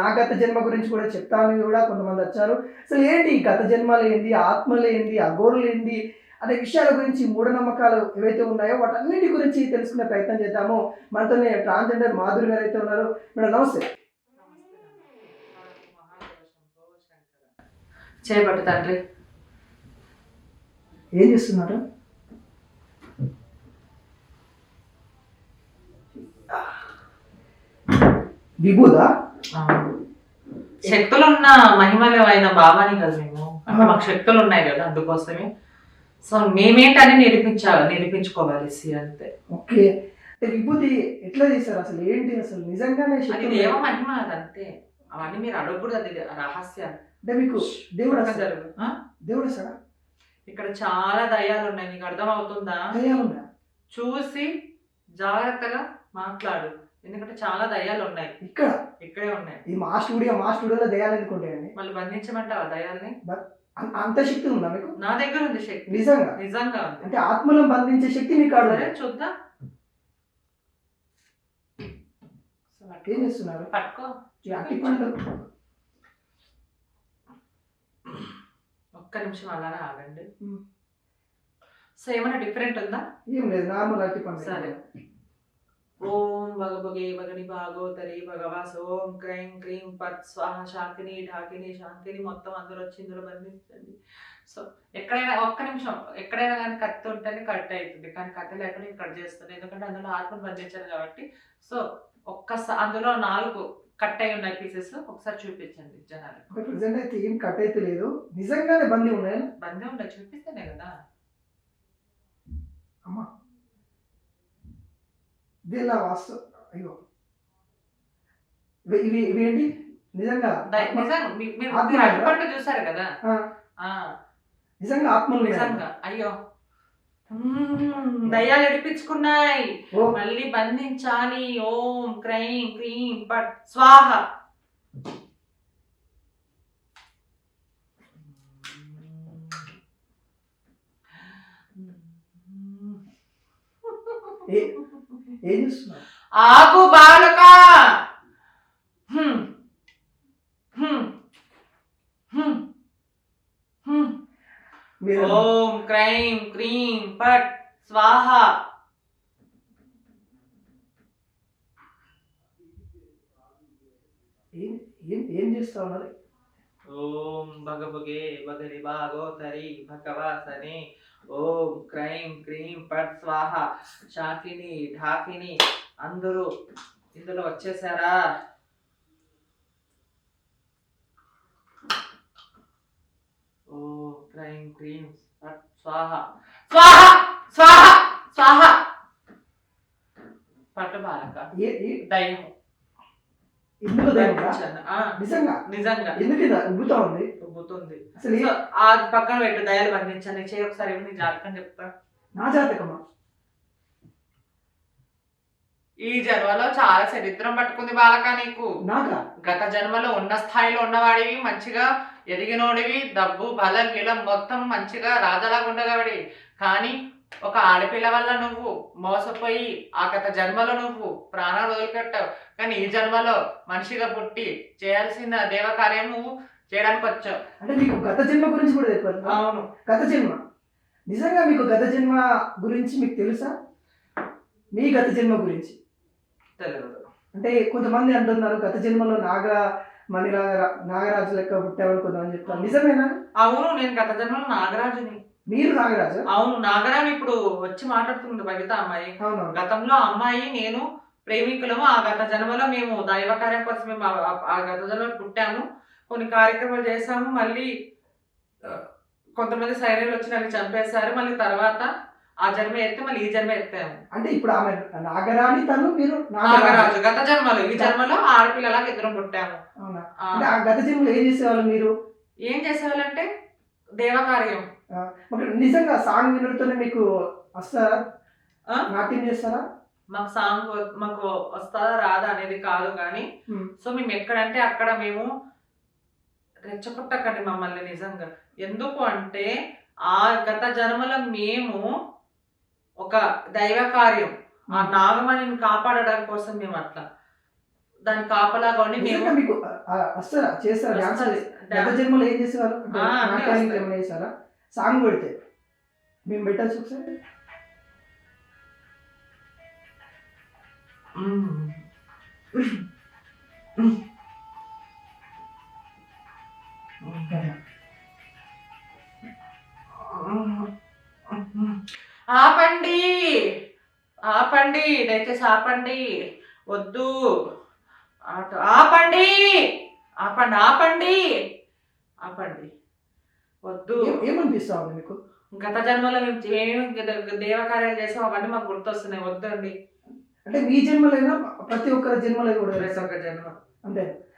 నా గత జన్మ గురించి కూడా చెప్తానని కూడా కొంతమంది వచ్చారు. అసలు ఏంటి ఈ గత జన్మలు ఏంది ఆత్మలు ఏంది అఘోరులు ఏంది అనే విషయాల గురించి మూఢనమ్మకాలు ఏవైతే ఉన్నాయో వాటన్నిటి గురించి తెలుసుకునే ప్రయత్నం చేద్దాము. మనతోనే ట్రాన్స్జెండర్ మాధురి గారు అయితే ఉన్నారు. మేడం నమస్తే. చేయబట్టు తండ్రి. ఏం చేస్తున్నారు? విభూదా? శక్తులు ఉన్న మహిమలమైన భావాన్ని కదా మేము. అంటే మాకు శక్తులు ఉన్నాయి కదా అందుకోసమే. సో మేమేంటని నిరూపించాలి నిరూపించుకోవాలి సి అంతే. ఓకే. విభూతి ఎట్లా చేశారు? అసలు ఏంటి? అసలు నిజంగానే దేవ మహిమ అది అంతే అవన్నీ మీరు అడగకూడదు అది రహస్యాలు అంటే మీకు దేవుడు? దేవుడు వస్తాడా? ఇక్కడ చాలా దయ్యాలు ఉన్నాయి నీకు అర్థం అవుతుందా? చూసి జాగ్రత్తగా మాట్లాడు. ఎందుకంటే చాలా దయ్యాలు ఉన్నాయి. ఇక్కడ? ఇక్కడే ఉన్నాయి. ఇది మా స్టూడియో మా స్టూడియోలో దయ్యాలు ఎందుకు ఉంటాయండి మళ్ళీ బంధించమంటావా దయ్యాల్ని? అం- అంత శక్తి ఉందా మీకు? నా దగ్గర ఉంది శక్తి. నిజంగా? నిజంగా అంటే ఆత్మలను బంధించే శక్తి మీకు కాదు చూద్దాం? ఏం చేస్తున్నారు? పట్టుకో. ఈ ఒక్క నిమిషం అలానే ఆగండి. సో ఏమైనా డిఫరెంట్ ఉందా? ఏం లేదు నార్మల్ అట్టి సరే. ఓం భగభగే భగని భాగోతరి భగవాస్ ఓం క్రైం క్రీం పట్ స్వాహ శాకిని ఢాకిని శాంతిని మొత్తం అందరూ వచ్చి ఇందులో బంధించండి. సో ఎక్కడైనా ఒక్క నిమిషం ఎక్కడైనా కానీ కత్తి ఉంటేనే కట్ అవుతుంది. కానీ కత్తి లేకుండా నేను కట్ చేస్తాను. ఎందుకంటే అందులో ఆత్మను బంధించాను కాబట్టి. సో ఒక్కసారి అందులో నాలుగు కట్ అయి ఉన్నాయి పీసెస్ ఒకసారి చూపించండి జనాలకు. అంటే ప్రజెంట్ అయితే ఏం కట్ అయితే లేదు. నిజంగానే బందీ ఉన్నాయా? బందే ఉండదు చూపిస్తేనే కదా. అమ్మా. ఇది ఎలా వాస్తు అయ్యో. ఇవి ఇవి ఏంటి నిజంగా చూసారు కదా? నిజంగా ఆత్మలు? నిజంగా. అయ్యో. దయ్యాలు ఎడిపించుకున్నాయి మళ్ళీ బంధించాలి. ఓం క్రైం క్రీం పట్. స్వాహ. ఏ- చేస్తున్నారు ఆగు బాలక. మీరు ఓం క్రైం క్రీం పట్ స్వాహ. ఏం ఏం చేస్తా ఉన్నారు? ఓం భగభగే భగని భాగోతరి భగవాసని ఓం క్రైం క్రీం పట్ స్వాహ శాకిని ఢాకిని అందరూ ఇందులో వచ్చేసారా? ఓం క్రైం క్రీం పట్ స్వాహ స్వాహ స్వాహ స్వాహ పట్టు బాలక ఏ నిజంగా? నిజంగా. ఎందుకు ఇలా ఉబ్బుతా ఉంది? ఉబ్బుతుంది. అసలు ఆ పక్కన పెట్టు దయాలు బంధించండి. చేయి ఒకసారి నీ జాతకం చెప్తా. నా జాతకమా? ఈ జన్మలో చాలా చరిత్రం పట్టుకుంది బాలక నీకు. గత జన్మలో ఉన్న స్థాయిలో ఉన్నవాడివి మంచిగా ఎదిగినోడివి డబ్బు బలం గిలం మొత్తం మంచిగా రాజలాగా ఉండగలడి కానీ ఒక ఆడపిల్ల వల్ల నువ్వు మోసపోయి ఆ గత జన్మలో నువ్వు ప్రాణాలు వదిలిపెట్టావు. కానీ ఈ జన్మలో మనిషిగా పుట్టి చేయాల్సిన దేవ కార్యం నువ్వు చేయడానికి వచ్చావు. అంటే మీకు గత జన్మ గురించి కూడా చెప్పారు అవును. గత జన్మ. నిజంగా మీకు గత జన్మ గురించి మీకు తెలుసా? మీ గత జన్మ గురించి. తెలియదు. అంటే కొంతమంది అంటున్నారు గత జన్మలో నాగ మణిలాగా నాగరాజు లెక్క పుట్టామని కొంతమంది చెప్తారు. నిజమేనా? అవును నేను గత జన్మలో నాగరాజుని మీరు నాగరాజు? అవును నాగరాజు ఇప్పుడు వచ్చి మాట్లాడుతుంది బయట అమ్మాయి. అవును గతంలో అమ్మాయి నేను ప్రేమికులము ఆ గత జన్మలో మేము దైవ కార్యం కోసం మేము ఆ- గత జన్మలో పుట్టాము కొన్ని కార్యక్రమాలు చేసాము మళ్ళీ కొంతమంది సైన్యులు వచ్చి నన్ను చంపేశారు మళ్ళీ తర్వాత ఆ జన్మ ఎత్తే మళ్ళీ ఈ జన్మ ఎత్తాము. అంటే ఇప్పుడు ఆమె నాగరాణి తను మీరు నాగరాజు? గత జన్మలో ఈ జన్మలో ఆడపిల్లలాగా ఇద్దరం పుట్టాము. గత జన్మలో ఏం చేసేవాళ్ళు మీరు? ఏం చేసేవాళ్ళంటే దేవకార్యం. మరి నిజంగా సాంగ్ వినడంతోనే మీకు వస్తారా? నాట్యం చేస్తారా? మాకు సాంగ్ మాకు వస్తుందా రాదా అనేది కాదు కానీ. సో మేము ఎక్కడంటే అక్కడ మేము రెచ్చగొట్టకండి మమ్మల్ని నిజంగా. ఎందుకు అంటే ఆ గత జన్మలో మేము ఒక దైవ కార్యం. ఆ నాగమణిని కాపాడడం కోసం మేము అట్లా. దాని కాపలాగా ఉండి మేము మీకు చేస్తారా? జన్మలో ఏం చేసేవారు సాంగ్ పెడితే. మేము పెట్టచ్చు ఒకసారి. ఆపండి. ఆపండి. దయచేసి ఆపండి. వద్దు. ఆపండి. ఆపండి. ఆపండి. ఆపండి. వద్దు. ఏం- ఏమనిపిస్తా ఉంది మీకు? గత జన్మలో మేము ఏమేమి దేవకార్యాలు చేసాం అవన్నీ మాకు గుర్తొస్తున్నాయి వద్దండి. అంటే మీ జన్మలైనా ప్రతి ఒక్కరి జన్మలో కూడా ప్రతి ఒక్క జన్మ అంటే